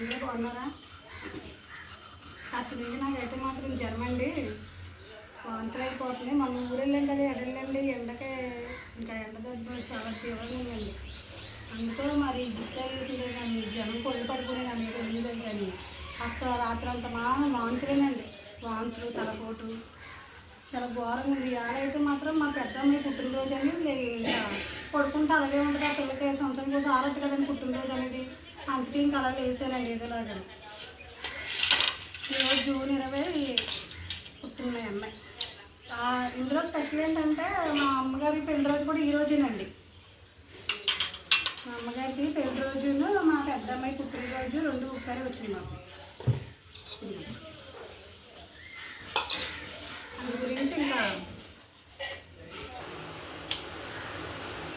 అందరూ బాగున్నారా? అసలు నుంచి నాకైతే మాత్రం జ్వరం అండి వాంతులు అయిపోతుంది మన ఊరెళ్ళాం వెళ్ళాం కదా ఎడలండి ఎండకే ఇంకా ఎండ దెబ్బ చాలా తీవ్రంగా ఉందండి. అందుకో మరి జుట్టు వేసిందే కానీ జనం కొళ్ళు పడుకునే నా మీద వెళ్ళలేదు కానీ అసలు రాత్రి అంతా మా వాంతులేనండి. వాంతులు తలపోటు చాలా ఘోరంగా ఉంది. ఇవాళ అయితే మాత్రం మా పెద్దమ్మ పుట్టినరోజు అని నేను ఇంకా పడుకుంటే అలాగే ఉంటుంది. ఆ పిల్లకి సంవత్సరం కోసం ఆరొద్దు కదండి పుట్టినరోజు అనేది. అందుకే ఇంకా అలా లేచానండి ఏదోలాగా ఈరోజు జూన్ ఇరవై పుట్టిన అమ్మాయి. ఇందులో స్పెషల్ ఏంటంటే మా అమ్మగారి పెళ్ళి రోజు కూడా ఈ రోజునండి. మా అమ్మగారికి పెళ్ళి రోజును మా పెద్ద అమ్మాయి పుట్టినరోజు రెండు ఒకసారి వచ్చింది మాకు. అందు గురించి ఇంకా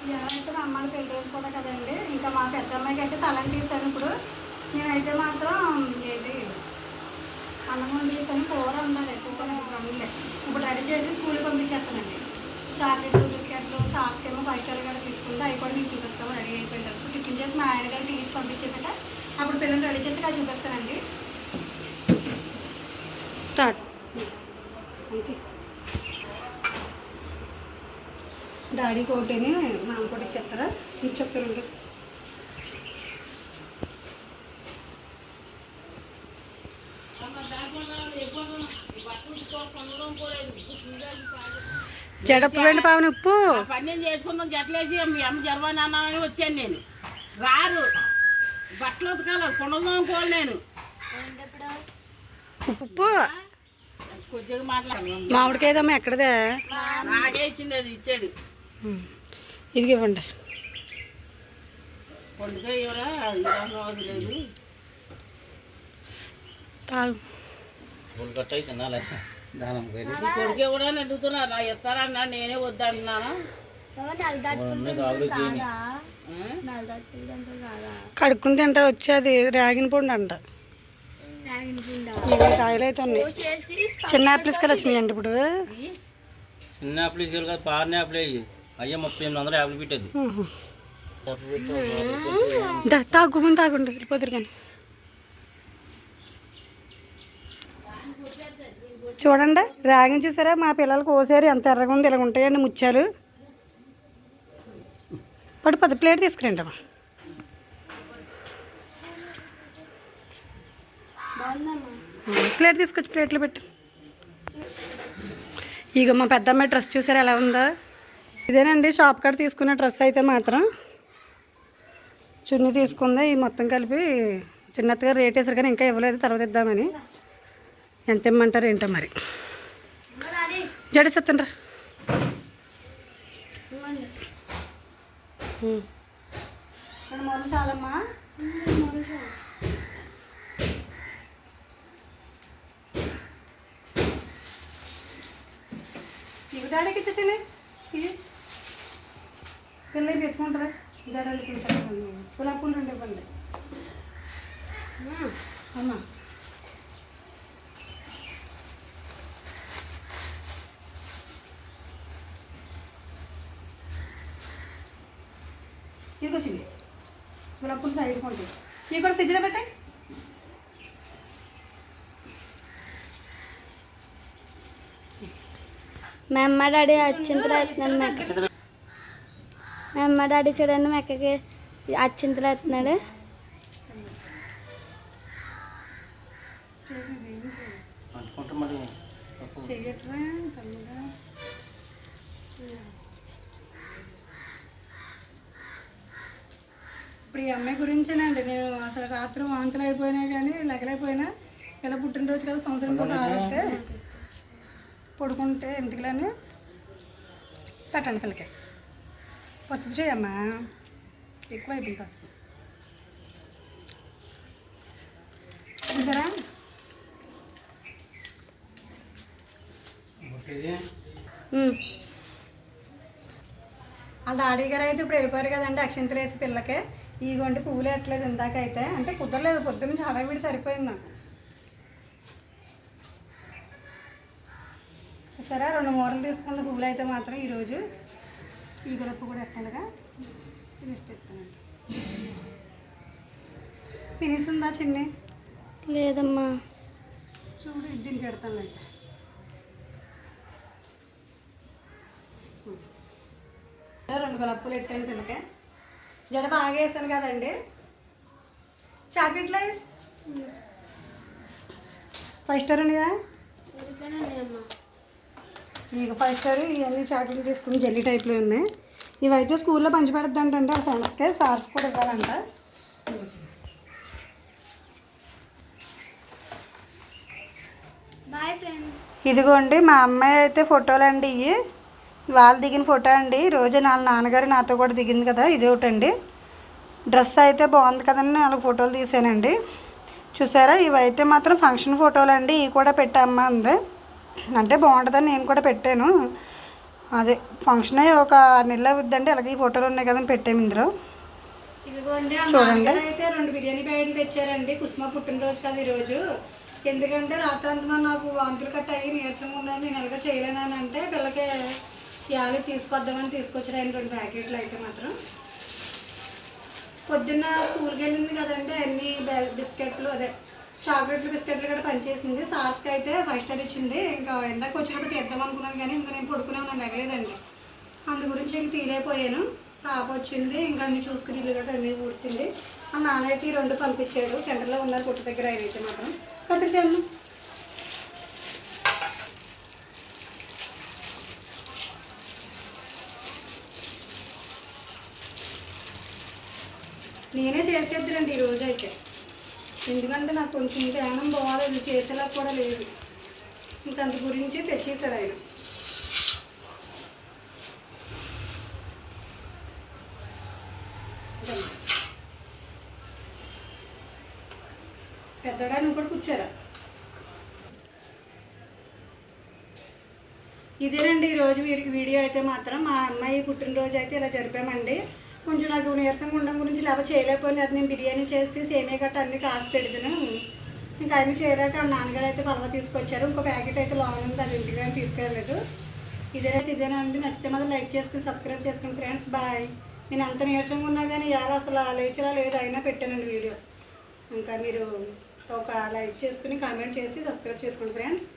అయితే మా అమ్మాయి పెళ్ళి రోజు కూడా కదండి. ఇంకా మా పెద్ద అమ్మాయికి అయితే తలని తీసాను ఇప్పుడు. నేనైతే మాత్రం ఏంటి అన్నం తీసాను కూర ఉందని ఎక్కువ కొన్ని ఇప్పుడు రెడీ చేసి స్కూల్కి పంపించేస్తానండి. చాక్లెట్లు బిస్కెట్లు సాస్కి ఏమో ఫైవ్ స్టార్ కూడా తీసుకుంటే అవి కూడా మీకు చూపిస్తాము రెడీ అయిపోయిన తర్వాత. టిఫిన్ చేసి మా ఆయన గారు టీచర్ పంపించేసాక అప్పుడు పిల్లలు రెడీ చేస్తే అది చూపిస్తానండి. స్టార్ట్ అంతే డాడీ కోటిని మా అమ్మ కూడా ఇచ్చేస్తారా మీకు చెప్తానండి జడప్పు వెండి పావని ఉప్పు. ఆ పని చేసుకుందాం జట్లేసి మీ అమ్మ జరవాని అన్నామని వచ్చాను నేను. రారు. బట్టలు ఉతకాలి కొనదాం కోలు నేను. ఉప్పు. కొద్దిగా మాట్లాడు. మామిడికాయదమ్మా ఎక్కడదే? నాకే ఇచ్చింది అది ఇచ్చాడు. ఇది ఇవ్వండి. పండుగ ఎవరా? ఇవ్వడం లేదు. తాగు. ఈ కొడుకు అడుగుతున్నా. నా నేనే వద్దంటున్నాను కడుక్కుని తింటారు వచ్చేది రాగిన పండు అంట. ఇవి కాయలు అయితే ఉన్నాయి చిన్న యాపిల్స్ కదా వచ్చినాయండి ఇప్పుడు. చిన్న ఇచ్చారు కదా పారిన యాపిల్ అయ్యి ముప్పై ఎనిమిది వందల యాపిల్ పెట్టేది. తాగు ముందు తాగుండి వెళ్ళిపోతారు కానీ. చూడండి రాగిని చూసారా? మా పిల్లలు కోసారు ఎంత ఎర్రగా ఉంది ఇలా ఉంటాయండి ముత్యాలు. పడి పది ప్లేట్ తీసుకురండి అమ్మా. ప్లేట్ తీసుకొచ్చి ప్లేట్లో పెట్టు. ఇక మా పెద్దమ్మాయి డ్రెస్ చూసారా ఎలా ఉందో? ఇదేనండి షాప్ కాడ తీసుకున్న డ్రెస్ అయితే మాత్రం. చున్నీ తీసుకుందా ఈ మొత్తం కలిపి చిన్నగా రేట్ వేసారు కానీ ఇంకా ఇవ్వలేదు తర్వాత ఇద్దామని. ఎంత ఇమ్మంటారు ఏంటో మరి. జడేసేత్తండ్రా చాలమ్మా. డాడీకి ఇచ్చే పిల్లలు పెట్టుకుంటారా జడలు గులాబీ పూలు రెండు ఇవ్వండి. అమ్మా. ఇదిగో చిన్ని. గులాబీ పూలు సైడ్ కొంటాయి ఇవి కూడా ఫ్రిడ్జ్లో పెట్టాయి మా అమ్మ డాడీ అచ్చింతలు వేస్తున్నాడు మెక్క మా అమ్మ డాడీ చూడండి అచ్చింతలు అంటుకుంటే మరి చెయ్యట్రా తమ్ముడా? ఇప్పుడు ఈ అమ్మాయి గురించేనండి నేను అసలు రాత్రి వాంతులు అయిపోయినా కానీ లెగలేకపోయినా. ఇలా పుట్టినరోజు కదా సంవత్సరం కోసం ఆరోస్తే పడుకుంటే ఎందుకులని పెట్టండి పిల్లకి. పసుపు చేయమ్మా. ఎక్కువ అయిపోయింది పసుపు. చూసారా. వాళ్ళ డాడీ గారు అయితే ఇప్పుడు వెళ్ళిపోయారు కదండి అక్షంతలు వేసి పిల్లకి ఈ గొంటి పువ్వులు ఎట్లేదు ఇందాక అయితే అంటే కుదరలేదు పొద్దున్న నుంచి హడావిడి సరిపోయింది. నాకు చూసారా? రెండు మూరలు తీసుకున్న పువ్వులు అయితే మాత్రం ఈరోజు ఈ గొడవ కూడా ఎట్టాలుగా తీస్తానండి ఫినిష్ ఉందా చిన్ని? లేదమ్మా. చూడు ఇది దీనికి పెడతాను అయితే రెండు కలప్పులు పెట్టాను పిల్లకే జడ బాగా వేసాను కదండి. చాక్లెట్లే? ఫైవ్ స్టార్ ఉన్నాయా? మీకు ఫైవ్ స్టార్ ఇవన్నీ చాక్లెట్లు తీసుకుని జెల్లీ టైప్లో ఉన్నాయి. ఇవైతే స్కూల్లో పంచిపెడద్దంటే ఆ ఫ్రెండ్స్కే సార్స్ కూడా ఇవ్వాలంట. ఇదిగోండి మా అమ్మాయి అయితే ఫోటోలు అండి ఇవి వాళ్ళు దిగిన ఫోటో అండి. రోజు వాళ్ళ నాన్నగారు నాతో కూడా దిగింది కదా ఇది ఒకటండి. డ్రెస్ అయితే బాగుంది కదండి నాలుగు ఫోటోలు తీసానండి. చూసారా ఇవైతే మాత్రం ఫంక్షన్ ఫోటోలు అండి ఇవి కూడా పెట్టామ్మా అంది. అంటే బాగుంటుందని నేను కూడా పెట్టాను. అదే ఫంక్షన్ అయ్యి ఒక ఆరు నెలలు అవుద్దండి అలాగే ఈ ఫోటోలు ఉన్నాయి కదని పెట్టాము ఇందులో. చూడండి. అయితే రెండు బిర్యానీ ప్యాకెట్లు తెచ్చారండి కుసుమ పుట్టినరోజు కదా ఈరోజు. ఎందుకంటే రాత్రంతా నాకు వాంతులు కట్ట అయ్యి నీరసంగా ఉందని నేను ఎలాగో చేయలేనని అంటే పిల్లకి ఇవాళ తీసుకొద్దామని తీసుకొచ్చారు ఆయన రెండు ప్యాకెట్లు అయితే మాత్రం. పొద్దున్న స్కూల్కి వెళ్ళింది కదండి అన్ని బిస్కెట్లు అదే. చాక్లెట్లు బిస్కెట్లు కూడా పనిచేసింది. సార్స్కి అయితే ఫైవ్ స్టార్ ఇచ్చింది. ఇంకా ఎందాక వచ్చినప్పుడు తీద్దాం అనుకున్నాను కానీ ఇంకా నేను పడుకునే ఉన్నాను ఎగలేదండి అందు గురించి ఇంక తీరైపోయాను పాప వచ్చింది ఇంకా అన్ని చూసుకుని ఇల్లు గట్రా అన్నీ ఊడ్చింది. ఆ నాన్నైతే ఈ రెండు పంపించాడు. సెంటర్లో ఉన్నారు కొట్టు దగ్గర ఆయన అయితే మాత్రం. కట్టించాను నేనే చేసేద్దురండి ఈ రోజు అయితే. ఎందుకంటే నాకు కొంచెం ధ్యానం బాగాలేదు చేసేలా కూడా లేదు. ఇంక అందు గురించి తెచ్చేసారు ఆయన. పెద్దడా ఇప్పుడు కూడా కూర్చోరా. ఇదేనండి ఈరోజు వీడియో అయితే మాత్రం. మా అమ్మాయి పుట్టినరోజు అయితే ఇలా జరిపామండి. కొంచెం నాకు నీరసంగా ఉండడం గురించి లేకపోతే చేయలేకపోయినా అది నేను బిర్యానీ చేసి సేమే గట్ట అన్ని కాసి పెడతాను ఇంకా అన్ని చేయలేక నాన్నగారు అయితే పలవ తీసుకొచ్చారు. ఇంకో ప్యాకెట్ అయితే లోన్ ఉంది. అది ఇంటికి కానీ తీసుకెళ్ళలేదు. ఇదేనైతే ఇదేనండి నచ్చితే మాత్రం లైక్ చేసుకుని సబ్స్క్రైబ్ చేసుకుని ఫ్రెండ్స్ బాయ్. నేను అంత నీరసంగా ఉన్నా కానీ ఇవాళ అసలు లేచరా లేదు అయినా పెట్టానండి వీడియో. ఇంకా మీరు ఒక లైక్ చేసుకుని కామెంట్ చేసి సబ్స్క్రైబ్ చేసుకోండి ఫ్రెండ్స్.